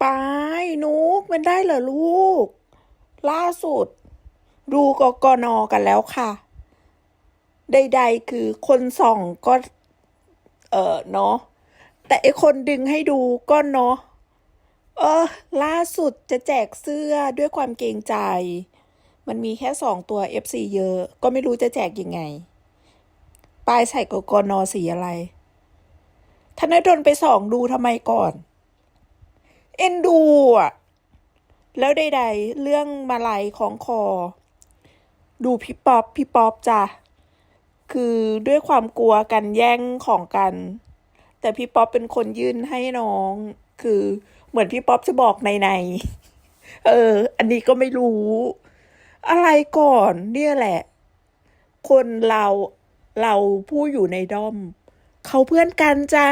ไปนุกมันได้เหรอลูก ล่าสุด ดูกกนกันแล้วค่ะ ใด ๆ คือคนส่องก็ เออเนาะแต่ไอคนดึงให้ดูก็เนาะเออ ล่าสุดจะแจกเสื้อด้วยความเกรงใจ มันมีแค่สองตัว FC เยอะ ก็ไม่รู้จะแจกยังไงปลายใส่กกนสีอะไรธนดลไปส่องดูทำไมก่อน เอ็นดูอะ แล้วใดๆ เรื่องมาลัยของคอ ดูพี่ป๊อปพี่ป๊อปจ้ะ คือด้วยความกลัวกันแย่งของกัน แต่พี่ป๊อปเป็นคนยื่นให้น้อง คือเหมือนพี่ป๊อปจะบอกในในเออ อันนี้ก็ไม่รู้ อะไรก่อนเนี่ยแหละ คนเราเราผู้อยู่ในด้อม เขาเพื่อนกันจ้า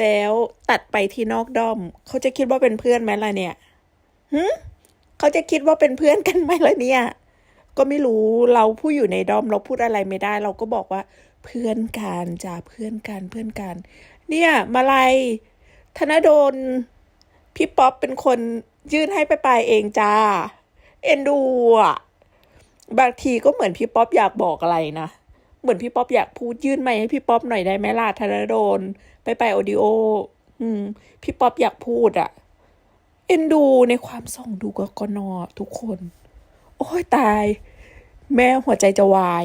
แล้วตัดไปที่นอกด้อม เขาจะคิดว่าเป็นเพื่อนไหมล่ะเนี่ยหึเขาจะคิดว่าเป็นเพื่อนกันไหมล่ะเนี่ย ก็ไม่รู้เราผู้อยู่ในด้อมเราพูดอะไรไม่ได้ เราก็บอกว่า เพื่อนกันจ้าเพื่อนกันเพื่อนกัน เนี่ย มาลัยธนดลพี่ป๊อปเป็นคนยื่นให้ไปไปายเองจ้า เอ็นดูอะบางทีก็เหมือนพี่ป๊อปอยากบอกอะไรนะ เหมือนพี่ป๊อปอยากพูดยื่นไมค์ให้พี่ป๊อปหน่อยได้ไหมล่ะธนดล ไปไปออดิโอ อืม พี่ป๊อปอยากพูดอะเอ็นดูในความส่องดูกกนอทุกคน โอ้ยตาย แม่หัวใจจะวาย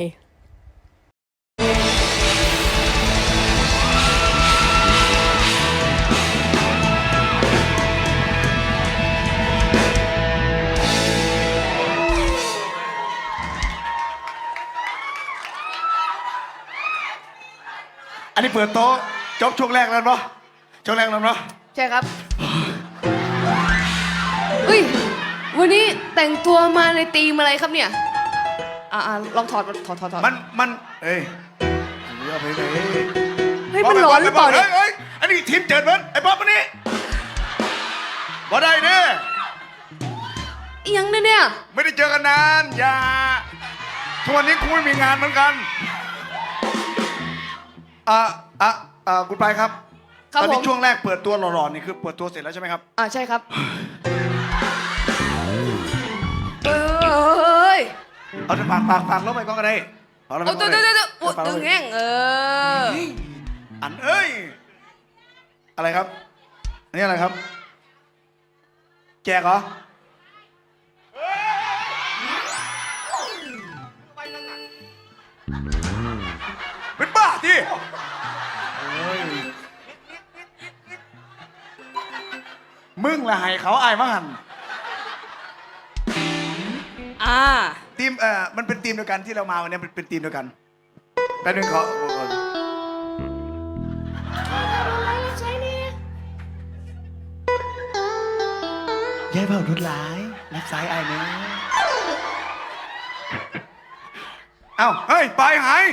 อันนี้เปิดโต๊ะ จบช่วงแรกแล้วเนาะช่วงแรกแล้วเนาะใช่ครับเฮ้ยวันนี้แต่งตัวมาในธีมอะไรครับเนี่ยอ่าลองถอดถอดถอดถอดมันมันเอ้ยอันนี้เอาไปไหนเฮ้ยมันร้อนหรือเปล่าเนี่ยเฮ้ยอันนี้ทีมเจิดเบิ้ลไอ้ป๊อปมานี่บ่ได้เด้อิหยังเนี่ยเนี่ยไม่ได้เจอกันนานอย่าทุกวันนี้กูไม่มีงานเหมือนกันอะอะ อะคุณไปายครับครับตอนนี้ผม ช่วงแรกเปิดตัวหล่อๆนี่คือเปิดตัวเสร็จแล้วใช่ไหมครับ อ่าใช่ครับเอ้ยเอาแต่ปากปากปากแล้วไปก็ได้เอาแล้วไปโอ้ก็เดี๋ยวได้เดี๋ยวเดี๋ยวโอ้ปากตึแล้วงไปแห้งเอออันเอ้ย อะไรครับ อันนี้อะไรครับ แจกเหรอ เป็นบ้าที่ มึงละให้เขาอายมั้งหันอ่า ทีมเอ่อมันเป็นทีมเดียวกันที่เรามาวันนี้เป็นเป็นทีมเดียวกันแป๊บนึงขอขอย้ายเบาดุดหลายรักสายอายเนื้เอ้าเฮ้ยไปหาย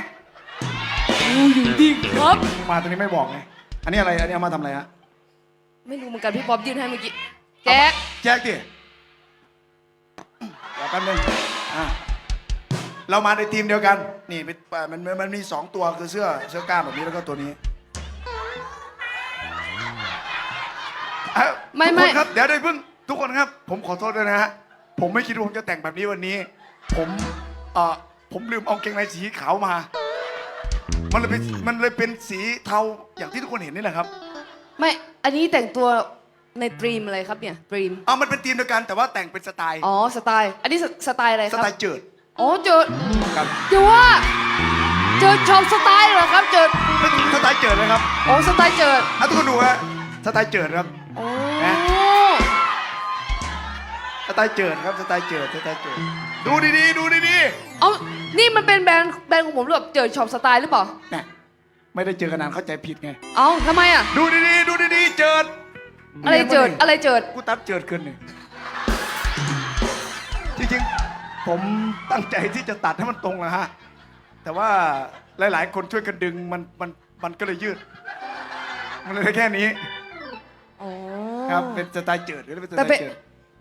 ครับ มาตรงนี้ไม่บอกไง อันนี้อะไร อันนี้เอามาทำอะไรฮะ ไม่รู้เหมือนกันพี่ป๊อปยื่นให้เมื่อกี้แจ๊คแจกดิเดี๋ยวแป๊บนึงอะเรามาในทีมเดียวกัน นี่เป็นมันมันมันมีสองตัวคือเสื้อเสื้อกล้ามแบบนี้แล้วก็ตัวนี้เอ้าไม่ทุกไม่คนครับ เดี๋ยวเดี๋ยวเพิ่งทุกคนครับ ผมขอโทษด้วยนะฮะ ผมไม่คิดว่าผมจะแต่งแบบนี้วันนี้ ผมเอ่อผมลืมเอาเกงในสีขาวมา มันเลยเป็นมันเลยเป็นสีเทาอย่างที่ทุกคนเห็นนี่แหละครับ ไม่ อันนี้แต่งตัวในตรีมอะไรครับเนี่ยตรีม เอามันเป็นทีมเดียวกันแต่ว่าแต่งเป็นสไตล์ อ๋อ สไตล์ อันนี้สสไตล์อะไรคสรับ ไตล์เจิดอ๋อ เจอครับเดี๋ยวว่า เจอชอบสไตล์เหรอครับ เจอสไตล์เจิดนะครับอ๋อ สไตล์เจอ อะทุกคนดูฮะสไตล์เจิดครับ โอ้นะ สไตล์เจิดครับสไตล์เจิดสไตล์เจิดดูดีๆ ดูดีเอานี่มันเป็นแบรนด์แบรนด์ของผมหรือแบบเจอช็อปสไตล์หรือเปล่าๆเนี่ยไม่ได้เจอกันนานเข้าใจผิดไง เอาทำไมอะ ดูดีๆ ดูดีๆ เจิดอะไรเจิดอะไรเจิดกูตัดเจิดเกินหนึ่งจริงๆ ผมตั้งใจที่จะตัดให้มันตรงนะฮะ แต่ว่าหลาย ๆ คนช่วยกันดึงมันมันมันก็เลยยืด มันเลยได้แค่นี้ อ๋อครับเป็นสไตล์เจิดหรือเป็นสแต่ไตไปล์เจิด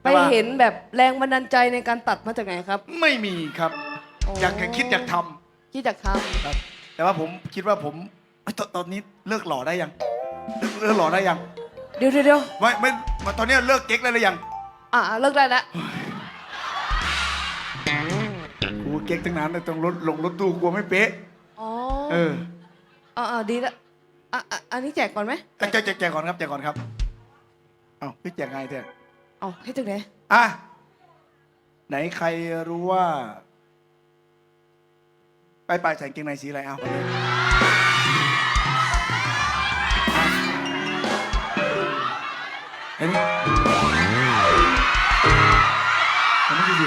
ไปเห็นแบบแรงบันดาลใจในการตัดมาจากไหนครับ ไม่มีครับอ๋อออยากแค่คิดอยากทำที่จากทครับ แต่ว่าผมคิดว่าผมเอ้ยตอนตอนนี้เลิกหล่อได้ยังเลิกเลิกหล่อได้ยังำเดี๋ยวเดี๋ยวเดี๋ยวไม่ไม่มาตอนนี้เลิกเก๊กได้หรือยังอะอะเลิกได้แล้วกูเก๊กตั้งนานเลยต้องรถลงรถตู้กลัวไม่เป๊ะ อ๋อเอออะอะดีละอะอะอันนี้แจกก่อนไหมแจกแจกแจกก่อนครับแจกก่อนครับ เอ้าพี่แจกไงเถอะ เอาให้ถึงไหนอะ ไหนใครรู้ว่า ไปไปใส่กางเกงในสีอะไรเอาไปเลยเห็นเห็นไหมพี่สิ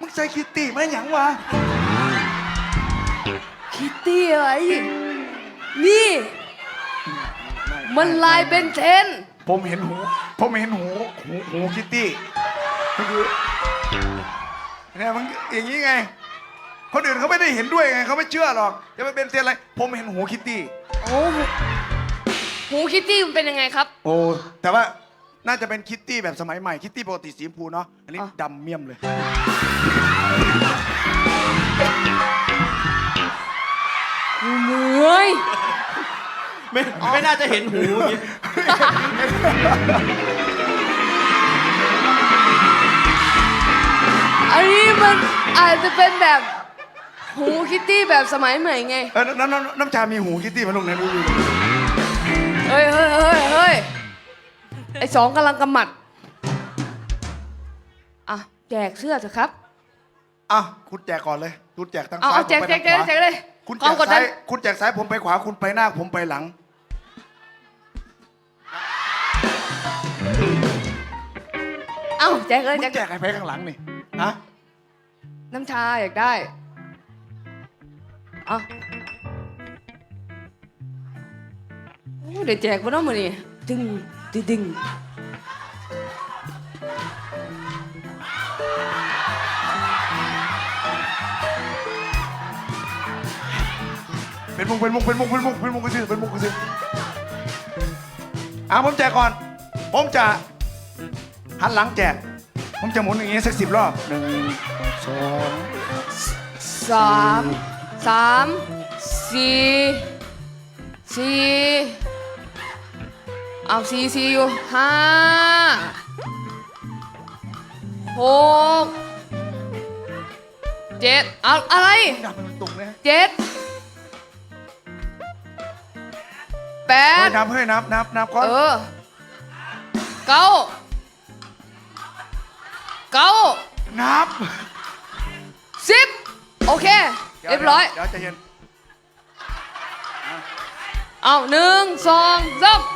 มึงใส่คิตตี้ไหมหยังวะ คิตตี้อะไรนี่ มันลายเป็นเทน ผมเห็นหู ผมเห็นหูหูหูคิตตี้ก็คือเนี่ยมันอย่างนี้ไง คนอื่นเขาไม่ได้เห็นด้วยไงเขาไม่เชื่อหรอกจะไปเป็นเซนอะไร ผมเห็นหูคิตตี้ โอ้หูหูคิตตี้มันเป็นยังไงครับ โอ้แต่ว่าน่าจะเป็นคิตตี้แบบสมัยใหม่คิตตี้ปกติสีชมพูเนาะอันนี้อะ ดำเมี่ยมเลยเหนื่อย ไม่ไม่น่าจะเห็นหูอย่างงี้อันนี้มันอาจจะเป็นแบบหูคิตตี้แบบสมัยใหม่ไง เออน้ำน้ำน้ำชามีหูคิตตี้มาลงในรูดูเฮ้ยเฮ้ยเฮ้ยเฮ้ยไอสองกำลังกำหมัด อะ แจกเสื้อเถอะครับ อะคุณแจกก่อนเลย คุณแจกทั้งเอาซ้ายเอาแจกผมแจไปกแจทากงขแจวากเลยคุณแจความกกดดัซ้านยคุณแจกซ้ายผมไปขวาคุณไปหน้าผมไปหลัง เอ้าแจกเลยมึแจงกแจกใครไปข้างหลังนี่ฮะน้ำชาอยากได้เอะเดี๋ยวแจกมาต้องมานี่ดึงดึงดึงเป็นมุกเป็นมุกเป็นมุกเป็นมุกเป็นมุกกระซื้อเป็นมุกกระซื้ออะผมแจกก่อน ผมจะหันหลังแจก ผมจะหมุนอย่างงี้สักสิบรอบหนึ่งสองสามสามสี่สี่เอาสี่สี่อยู่ห้าหกเจ็ดเอาอะไรดับมันตุกเลยเจ็ดแปเฮ้ดยนับเฮ้ยนับนับนับก่อน เออ เก้าเก้านับสิบโอเค เรียบร้อย เดี๋ยวใจเย็น เอาหนึ่งสองสามเอ